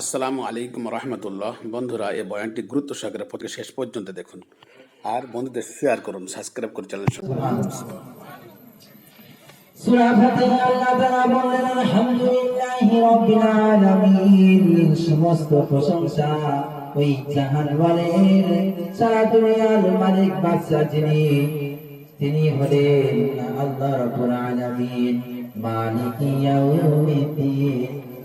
আসসালামু আলাইকুম রহমতুল্লাহ। বন্ধুরা, এই বয়ানটি গুরুত্ব সহকারে প্রতি শেষ পর্যন্ত দেখুন। আর বন্ধুদের শেয়ার করুন সাবস্ক্রাইব করে চ্যানেল সমস্ত প্রশংসা ওই সারা দুনিয়ার মালিক বাদশা যিনি, তিনি হলেন আল্লাহ রাব্বুল আলামিন। মালিক ইয়াউমিদ্দিন।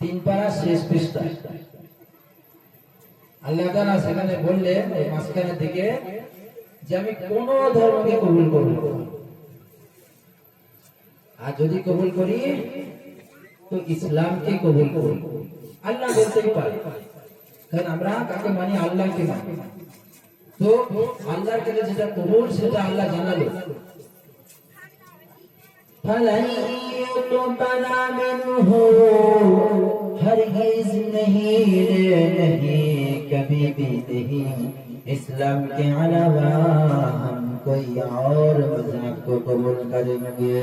তিন পারা শেষ পৃষ্ঠা। আল্লাহ তাআলা সেখানে বললেন, এই মাঝখানের দিকে যে আমি কোন ধর্মকে কবুল করব আর যদি কবুল করি, তো ইসলামকে কবুল করব। আল্লাহ বলতেই পারে। কারণ আমরা কাকে মানি? আল্লাহকে মানি। তো আল্লাহর কাছে যেটা কবুল, সেটা আল্লাহ জানালো। فلن يقبل منه हरगिज नहीं रे नहीं कभी भी नहीं इस्लाम के अलावा हम कोई और मजाक को कबूल करेंगे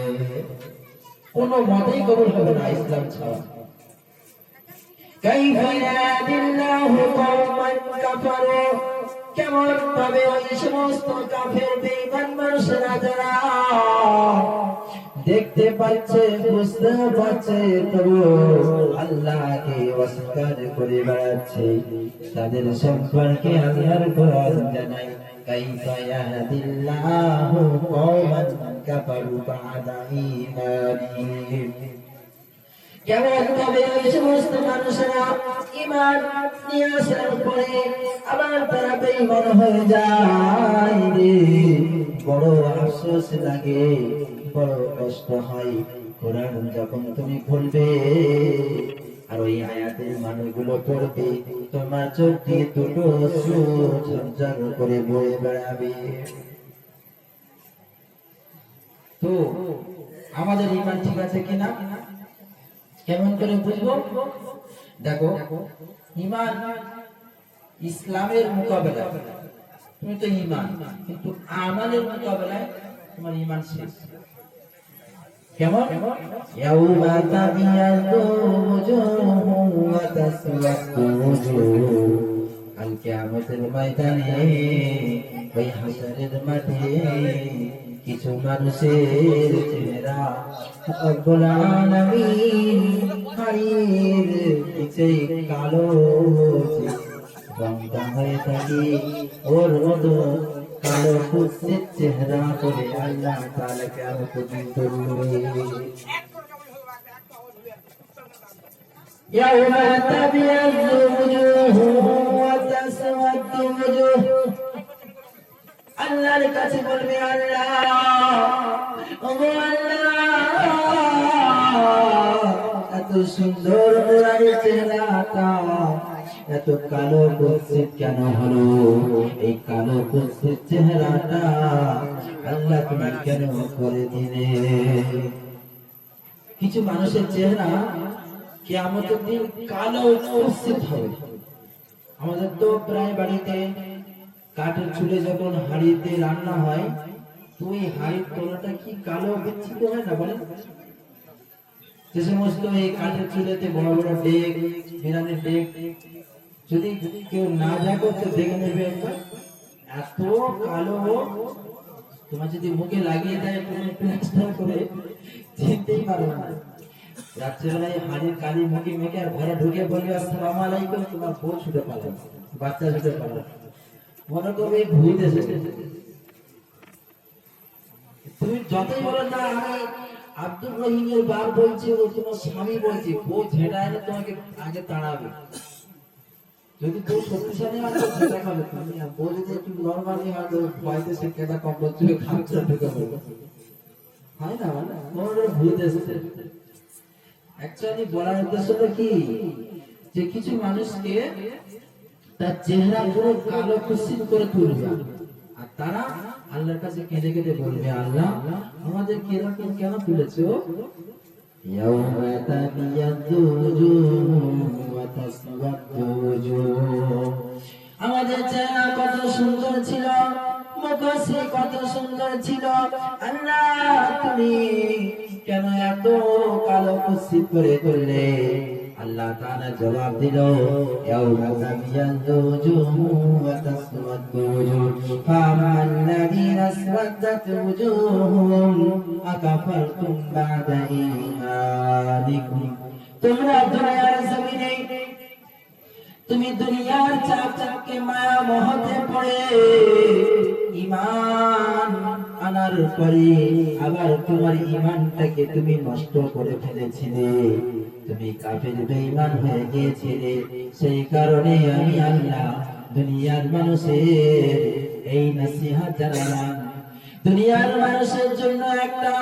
কোনো মতেই কবুল হবে না ইসলাম ছাড়া كيف يهدي الله قوما كفروا কেমন ভাবে ওই সমস্ত কাফের বেঈমান মানুষেরা যারা দেখতে পাচ্ছে বুঝতে পারছে তবু আল্লাহকে অস্বীকার করে বেড়াচ্ছে তাদের সম্পর্কে আল্লাহর কোরআন জানাই كيف يهدي الله قوما كفروا بعد إيمانهم কেমন ভাবে ওই সমস্ত মানুষেরা ইমান নিয়ে আসার পরে আবার তারা বেঈমান হয়ে যায় রে বড় আফসোস লাগে বড় কষ্ট হয়। কোরআন যখন তুমি খুলবে, আর ওই আয়াতের মানুষগুলো পড়বে, তোমার দুটো করে বয়ে বেড়াবে। তো, আমাদের ইমান ঠিক আছে কিনা? কেমন করে বুঝব? দেখো, ইমান ইসলামের মোকাবেলা। তুমি তো ইমান, কিন্তু আমাদের মোকাবেলায় তোমার ইমান শেষ। কেমন? ইয়াউমা তাবিয়াদু ওয়াজুহুম ওয়া তাসওয়াদু ওজুহ কাল কিয়ামতের ময়দানে, ওই হাসরের মাঠে কিছু মানুষের চেহারা রব্বুল আলামিন হারির নিচে কালো রংটা হয়ে থাকে ওর মতো কালো কুৎসিত চেহারা করে আল্লাহ তাআলা কিয়ামত দিন করবে يوم تبيض وجوه وتسود وجوه আল্লাহর কাছে বলবে আল্লাহ ওগো আল্লাহ এত সুন্দর নুরানি চেহারাটা এত কালো কুৎসিত কেন হলো? এই কালো কুৎসিত চেহারাটা আল্লাহ তুমি কেন করে দিলে? কিছু মানুষের চেহারা কিয়ামতের দিন কালো কুৎসিত হবে। আমাদের তো প্রায় বাড়িতে কাঠের চুলে যখন হাড়িতে রান্না হয় তুই হাড়ির তলাটা কি কালো বিচ্ছিন্ন হয় না বলেন? যে সমস্ত এই কাঠের চুলেতে বড় বড় ডেক বিরানের ডেক যদি কেউ না দেখো, তো দেখে নেবে এত কালো তোমার যদি মুখে লাগিয়ে দেয় তুমি প্লাস্টার করে, চিনতেই পারবে না। হাড়ির কালি মুখে মেখে আর ঘরে ঢুকে বলবে, আসসালামু আলাইকুম, তোমার বউ ছুটে বাচ্চা ছুটে মনে করবে তুমি যতই বলো না, আমি আব্দুল রহিমের বার বলছি, ও তোমার স্বামী বলছি, বউ ঝেঁটা এনে তোমাকে আগে তাড়াবে। যদি বউ শক্তিশালী হয় তো ঝেঁটা খাবে তুমি আর বউ যদি একটু নর্মালি হয় তো ভয়তে সে কেটা কম্বল চুলে খাচ্ছে ঢুকে পড়বে হয় না মানে মনে ভূত এসেছে অ্যাকচুয়ালি বলার উদ্দেশ্যটা কি যে কিছু মানুষকে তার চেহারা পুরো কালো কুৎসিত করে তুলবে আর তারা আল্লাহর কাছে কেঁদে কেঁদে বলবে আল্লাহ আমাদের কেরকম কেন তুলেছো يوم تبيض وجوه وتسود وجوه আমাদের চেহারা কত সুন্দর ছিল, মুখশ্রী কত সুন্দর ছিল। তুমি কেন এত কালো কুৎসিত করে তুললে? আল্লাহ তাআলা জবাব দিল, ইয়াউমা বা'দা ঈমানিকুম? তোমরা দুনিয়ার জমিনে তুমি দুনিয়ার চাপ চাপকে মায়া মহতে পড়ে। ইমান আনার পরে আবার তোমার ইমানটাকে তুমি নষ্ট করে ফেলেছিলে। তুমি কাফের বেঈমান হয়ে গিয়েছিলে। সেই কারণে আমি আল্লাহ দুনিয়ার মানুষের এই নসিহত জানালাম। দুনিয়ার মানুষের জন্য একটা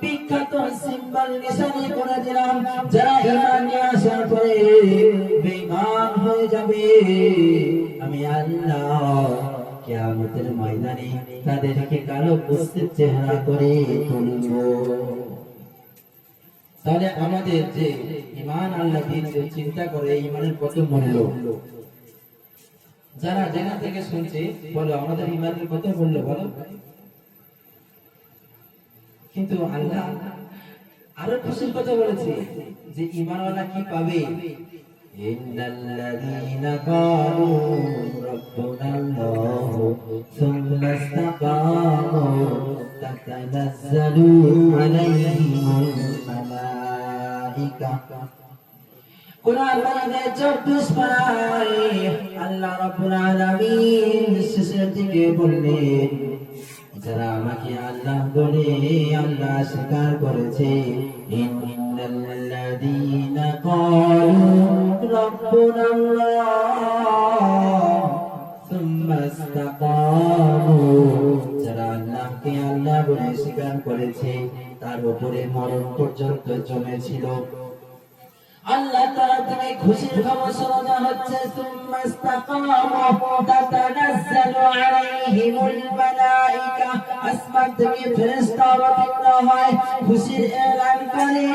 বিখ্যাত সিম্বল নিশানি করে দিলাম। যারা ইমান নিয়ে আসার পরে বেঈমান হয়ে যাবে। আমি আল্লাহ কিয়ামতের ময়দানে তাদেরকে কালো কুস্তির চেহারা করে তুলব। তাহলে আমাদের যে ইমান আল্লাহ দিয়েছে চিন্তা করে ইমানের কত মূল্য যারা যেখান থেকে শুনছে, বলো, আমাদের ইমানের কত মূল্য বলো কিন্তু আল্লাহ আরও খুশির কথা বলেছে যে ইমানওয়ালা কি পাবে? ইন্নাল্লাযীনা ক্বালু রাব্বুনাল্লাহু সুম্মা ইসতাকামু তাতানাজ্জালু আলাইহিমুল মালাইকা। কোরআন মাজিদের 24 পারায় আল্লাহ আলামিন শেষের দিকে বললেন যারা আমাকে আল্লাহ বলে, আল্লাহ স্বীকার করেছে ইন্নাল্লাযীনা রাব্বুনাল্লাহ সুম্মা যারা আল্লাহকে আল্লাহ বলে স্বীকার করেছে, তার উপরে মরণ পর্যন্ত জমেছিল। আল্লাহ তাআলা থেকে খুশির খবর শোনানো হচ্ছে তাতানাজ্জালু আলাইহিমুল আসমান থেকে ফেরেশতা অবতীর্ণ হয়, খুশির করে।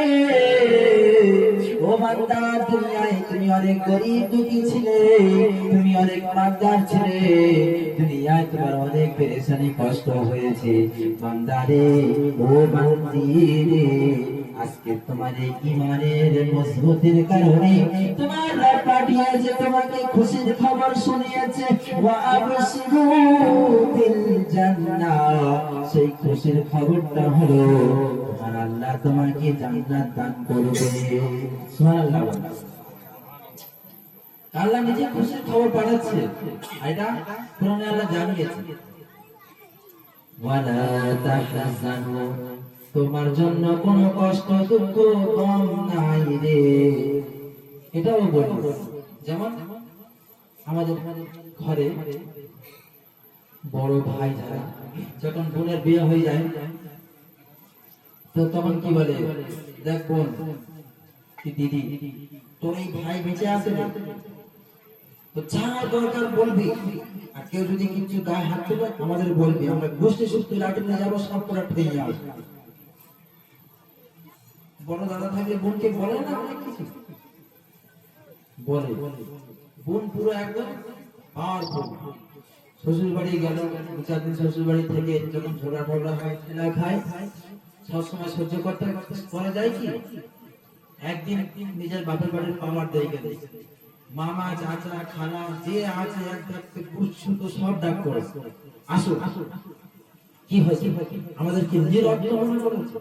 ও বান্দা, দুনিয়ায় তুমি অনেক গরিব, দুঃখী ছিলে, তুমি অনেক মাদার ছিলে, দুনিয়ায় তোমার অনেক পেরেশানি, কষ্ট হয়েছে। বান্দারে ও বান্দি রে আজকে তোমার এই ইমানের মজবুতির কারণে? তোমার পাঠিয়েছে, তোমাকে খুশির খবর শুনিয়েছে। সেই খুশির খবরটা হলো, তোমার আল্লাহ তোমাকে জান্নাত দান করবে। সুবহানাল্লাহ। আল্লাহ নিজে খুশির খবর পাঠাচ্ছে। এটা কোরআনে আল্লাহ জানিয়েছে, ওয়ালা তাহজানু তোমার জন্য কোনো কষ্ট, দুঃখ কম নাই রে। এটাও বলি। যেমন আমাদের ঘরে বড় ভাই যারা, যখন বোনের বিয়ে হয়ে যায়, তো তখন কি বলে? দেখ বোন দিদি, তোর এই ভাই বেঁচে আছে না তো যা দরকার বলবি, আর কেউ যদি কিছু গায়ে হাত তুলে আমাদের বলবি, আমরা গোষ্ঠী সুষ্ঠী লাঠি নিয়ে যাব, সব করে ঠেয়ে আসব বড় দাদা থাকলে বোনকে বলে না অনেক কিছু? বলে। বোন পুরো একদম শ্বশুর বাড়ি গেল, দু চার দিন শ্বশুর বাড়ি থেকে যখন ঝোলা ফোলা হয় ঠেলা খায়, সবসময় সহ্য করতে করা যায় কি? একদিন নিজের বাপের বাড়ির পাওয়ার দিয়ে গেলে। মামা, চাচা, খালা, যে আছে এক ডাকতে গুচ্ছ তো সব ডাক করে। আসো আসো। কি হয়েছে? আমাদের কি নিজের অর্থ মনে করেছে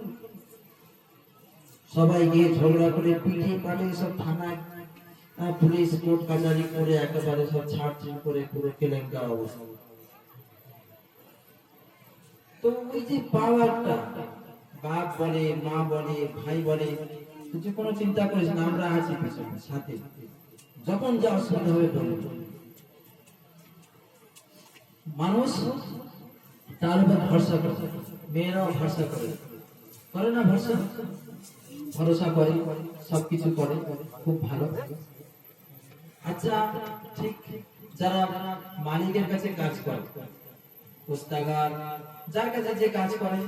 সবাই গিয়ে ঝগড়া করে পিঠে পাটে সব থানায় পুলিশ কোর্ট কাছারি করে একেবারে সব ছাড় করে পুরো কেলেঙ্কার অবস্থা। তো ওই যে পাওয়ারটা, বাপ বলে, মা বলে, ভাই বলে, তুই কোনো চিন্তা করিস না, আমরা আছি পিছনে, সাথে। যখন যা অসুবিধা হবে মানুষ তার উপর ভরসা করে, মেয়েরাও ভরসা করে। করে না ভরসা? ভরসা করে, সবকিছু করে, খুব ভালো। আচ্ছা ঠিক যারা মালিকের কাছে কাজ করে পুস্তাগার যার কাছে যে কাজ করে,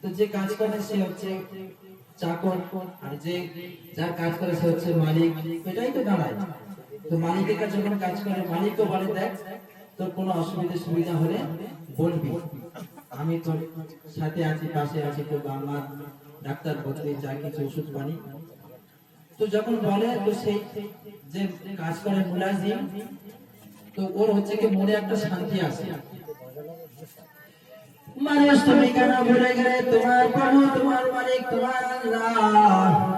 তো যে কাজ করে সে হচ্ছে চাকর, আর যে যার কাজ করে সে হচ্ছে মালিক, এটাই তো দাঁড়ায়। তো মালিকের কাছে যখন কাজ করে, মালিকও বলে, দেখ, তোর কোনো অসুবিধা সুবিধা হলে বলবি। আমি তোর সাথে আছি, পাশে আছি তো আমার ডাক্তার ভর্তি যা কিছু ওষুধ পানি তো যখন বলে, তো সেই যে কাজ করে মুলাজিম, তো ওর হচ্ছে কি মনে একটা শান্তি আসে মানুষ তুমি কেন ভুলে গেলে? তোমার প্রভু, তোমার মালিক, তোমার আল্লাহ।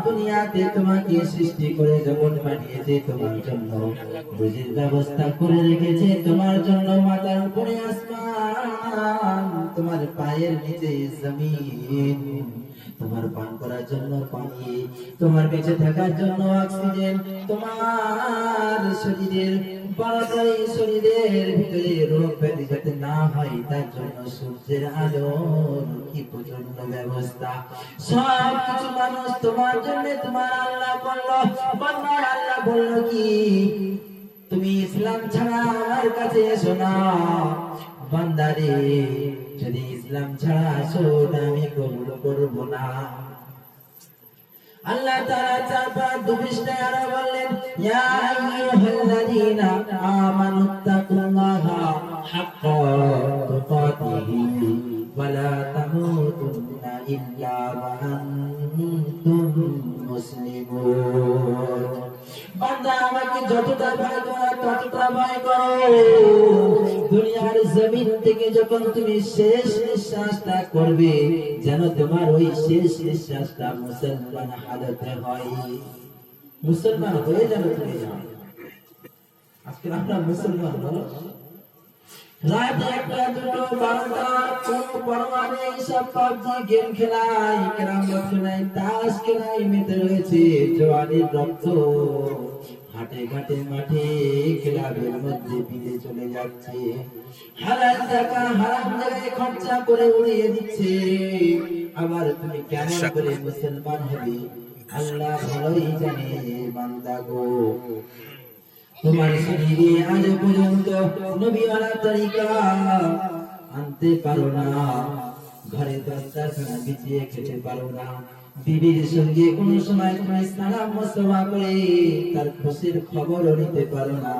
দুনিয়াতে তোমাকে সৃষ্টি করে তোমার জন্য। রুজির ব্যবস্থা করে রেখেছে তোমার জন্য উপরে আসমান। তোমার পায়ের নিচে জমিন। তোমার পান করার জন্য পানি, তোমার বেঁচে থাকার জন্য অক্সিজেন, তোমার শরীরের শরীরের ভিতরে রোগ ব্যাধি যাতে না হয়, তার জন্য সূর্যের আলো, কি প্রচণ্ড ব্যবস্থা। সব কিছু মানুষ তোমার জন্য তোমার আল্লাহ বলল আল্লাহ বলল কি, তুমি ইসলাম ছাড়া আমার কাছে এসো না। বান্দারে যদি ইসলাম ছাড়া আমি কবুল করব না। আল্লাহ তারা চাপা দুপৃষ্ঠায় আরও বললেন, ইয়া আইয়ুহাল্লাযীনা আমানুত্তাকুল্লাহা হাক্কা। যখন তুমি শেষ নিঃশ্বাসটা করবে, যেন তোমার ওই শেষ নিঃশ্বাসটা মুসলমান হালতে হয়। মুসলমান হয়ে যেন তুমি যাও আজকে আমরা মুসলমান বলো। রাত একটা, দুটো, বারোটা কোন পরোয়া সব পাবজি গেম খেলাই, ক্যারাম খেলাই, তাস খেলাই, মেতে রয়েছে, জোয়ানির রক্ত। হাটে ঘাটে মাঠে ক্লাবের মধ্যে বিলে চলে যাচ্ছে। হারাম টাকা হারাম জায়গায় খরচা করে উড়িয়ে দিচ্ছে। আবার তুমি কেমন করে মুসলমান হবে? আল্লাহ ভালোই জানে বান্দা গো। তোমার শরীরে আজ পর্যন্ত নবীওয়ালা তরিকা আনতে পারো না। ঘরে দস্তারখানা বিছিয়ে খেতে পারো না। বিবির সঙ্গে কোন সময় তুমি সালাম মোসলমা করে তার খুশির খবরও নিতে পারো না।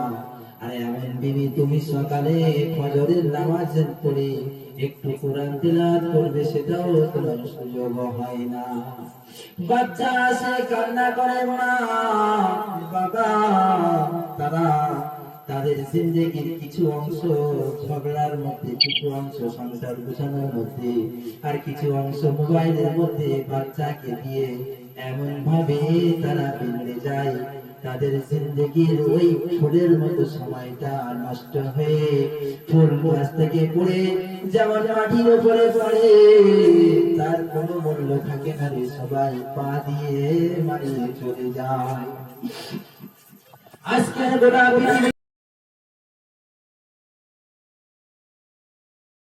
আরে এমন বিবি, তুমি সকালে ফজরের নামাজ পড়ে একটু কোরআন তেলাওয়াত করবে, সেটাও তোমার সুযোগ হয় না। বাচ্চা আসে, কান্না করে মা। বাবা, তারা তাদের জিন্দগির কিছু অংশ ঝগড়ার মধ্যে, কিছু অংশ সংসার গোছানোর মধ্যে, আর কিছু অংশ মোবাইলের মধ্যে বাচ্চাকে দিয়ে এমন ভাবে তারা বেঁধে যায়। তাদের জিন্দগির ওই ফুলের মতো সময়টা নষ্ট হয়ে ফুল গাছ থেকে পড়ে, যেমন মাটির উপরে পড়ে। তার কোনো মূল্য থাকে না রে, সবাই পা দিয়ে মারিয়ে চলে যায়। আজকের পৃথিবী